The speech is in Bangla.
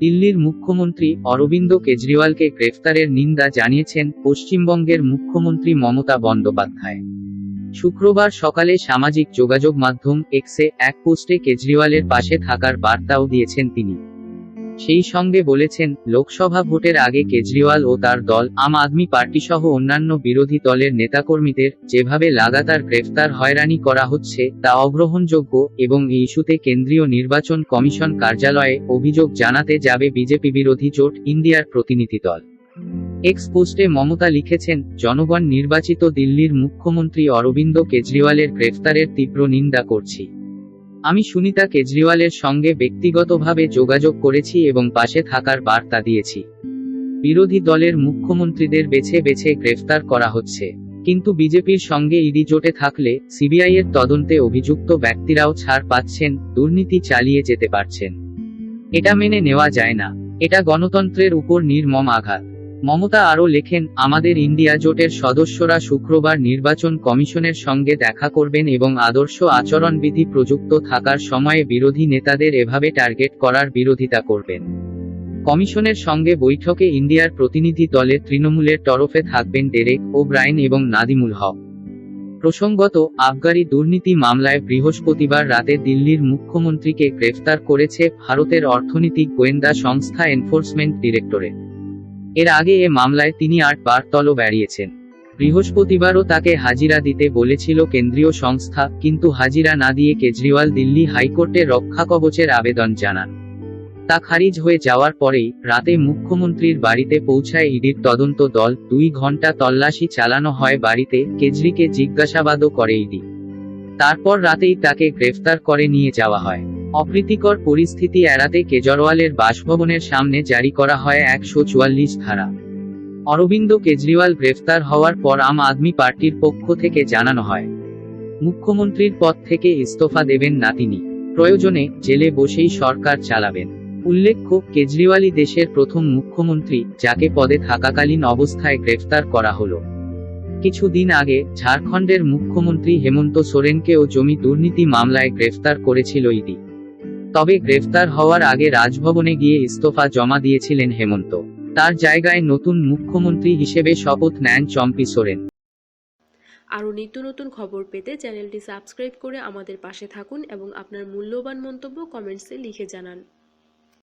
দিল্লির মুখ্যমন্ত্রী অরবিন্দ কেজরিওয়ালকে গ্রেফতারের নিন্দা জানিয়েছেন পশ্চিমবঙ্গের মুখ্যমন্ত্রী মমতা বন্দ্যোপাধ্যায়। শুক্রবার সকালে সামাজিক যোগাযোগ মাধ্যম এক্সে এক পোস্টে কেজরিওয়ালের পাশে থাকার বার্তাও দিয়েছেন তিনি। সেই সঙ্গে বলেছেন, লোকসভা ভোটের আগে কেজরিওয়াল ও তার দল, আম আদমি পার্টি সহ অন্যান্য বিরোধী দলের নেতাকর্মীদের যেভাবে লাগাতার গ্রেফতার হয়রানি করা হচ্ছে, তা অগ্রহণযোগ্য এবং এই ইস্যুতে কেন্দ্রীয় নির্বাচন কমিশন কার্যালয়ে অভিযোগ জানাতে যাবে বিজেপি বিরোধী জোট ইন্ডিয়ার প্রতিনিধি দল। এক্স পোস্টে মমতা লিখেছেন, জনগণ নির্বাচিত দিল্লির মুখ্যমন্ত্রী অরবিন্দ কেজরিওয়ালের গ্রেফতারের তীব্র নিন্দা করছি। আমি সুনিতা কেজরিওয়ালের সঙ্গে ব্যক্তিগতভাবে যোগাযোগ করেছি এবং পাশে থাকার বার্তা দিয়েছি। বিরোধী দলের মুখ্যমন্ত্রীদের বেছে বেছে গ্রেফতার করা হচ্ছে। কিন্তু বিজেপির সঙ্গে ইডি জোটে থাকলে সিবিআই এর তদন্তে অভিযুক্ত ব্যক্তিরাও ছাড় পাচ্ছেন, দুর্নীতি চালিয়ে যেতে পারছেন। এটা মেনে নেওয়া যায় না। এটা গণতন্ত্রের উপর নির্মম আঘাত। মমতা আরও লেখেন, আমাদের ইন্ডিয়া জোটের সদস্যরা শুক্রবার নির্বাচন কমিশনের সঙ্গে দেখা করবেন এবং আদর্শ আচরণবিধি প্রযুক্ত থাকার সময়ে বিরোধী নেতাদের এভাবে টার্গেট করার বিরোধিতা করবেন। কমিশনের সঙ্গে বৈঠকে ইন্ডিয়ার প্রতিনিধি দলে তৃণমূলের তরফে থাকবেন ডেরেক ও ব্রাইন এবং নাদিমুল হক। প্রসঙ্গত, আবগারি দুর্নীতি মামলায় বৃহস্পতিবার রাতে দিল্লির মুখ্যমন্ত্রীকে গ্রেফতার করেছে ভারতের অর্থনৈতিক গোয়েন্দা সংস্থা এনফোর্সমেন্ট ডিরেক্টরেট। এর আগে এ মামলায় তিনি আটবার তল বেরিয়েছেন বৃহস্পতিবারও তাকে হাজিরা দিতে বলেছিল কেন্দ্রীয় সংস্থা, কিন্তু হাজিরা না দিয়ে কেজরিওয়াল দিল্লি হাইকোর্টে রক্ষা কবচের আবেদন জানান। তা খারিজ হয়ে যাওয়ার পরেই রাতে মুখ্যমন্ত্রীর বাড়িতে পৌঁছায় ইডির তদন্ত দল, দুই ঘণ্টা তল্লাশি চালানো হয় বাড়িতে, কেজরিকে জিজ্ঞাসাবাদও করে ইডি। তারপর রাতেই তাকে গ্রেফতার করে নিয়ে যাওয়া হয়। অপ্রীতিকর পরিস্থিতি এড়াতে কেজরিওয়ালের বাসভবনের সামনে জারি করা হয় একশো চুয়াল্লিশ ধারা। অরবিন্দ কেজরিওয়াল গ্রেফতার হওয়ার পর আম আদমি পার্টির পক্ষ থেকে জানানো হয়। মুখ্যমন্ত্রীর পদ থেকে ইস্তফা দেবেন না তিনি। প্রয়োজনে জেলে বসেই সরকার চালাবেন। উল্লেখ্য, কেজরিওয়ালই দেশের প্রথম মুখ্যমন্ত্রী, যাকে পদে থাকাকালীন অবস্থায় গ্রেফতার করা হলো। কিছুদিন আগে ঝাড়খণ্ডের মুখ্যমন্ত্রী হেমন্ত সোরেনকেও জমি দুর্নীতি মামলায় গ্রেফতার করেছিল ইডি। তবে গ্রেফতার হওয়ার আগে রাজভবনে গিয়ে ইস্তফা জমা দিয়েছিলেন হেমন্ত। তার জায়গায় নতুন মুখ্যমন্ত্রী হিসেবে শপথ নেন চম্পি সোরেন। আরও নিত্য নতুন খবর পেতে চ্যানেলটি সাবস্ক্রাইব করে আমাদের পাশে থাকুন এবং আপনার মূল্যবান মন্তব্য কমেন্টসে লিখে জানান।